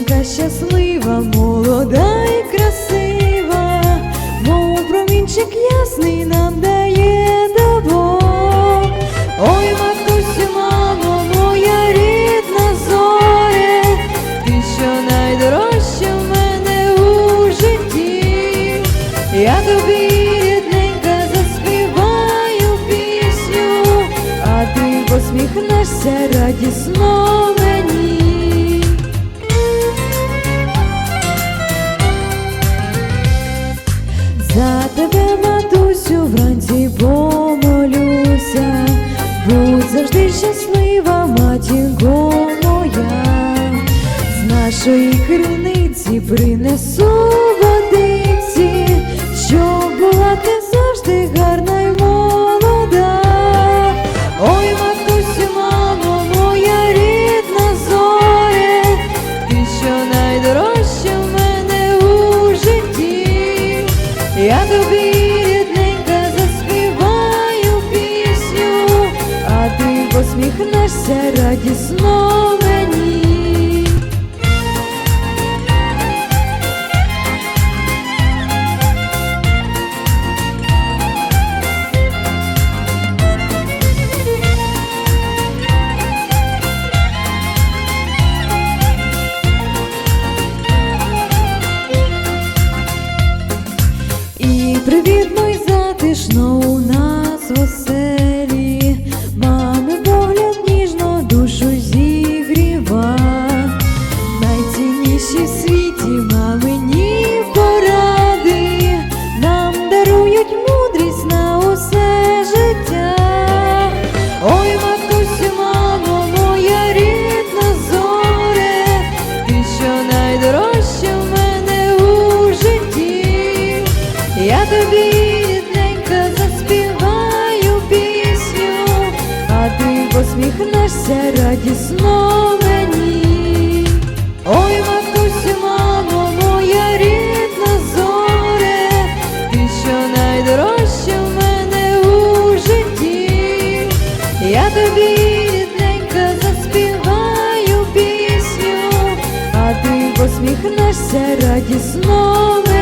Жінка щаслива. щаслива матінко моя, з нашої криниці принесу. радісно радісно.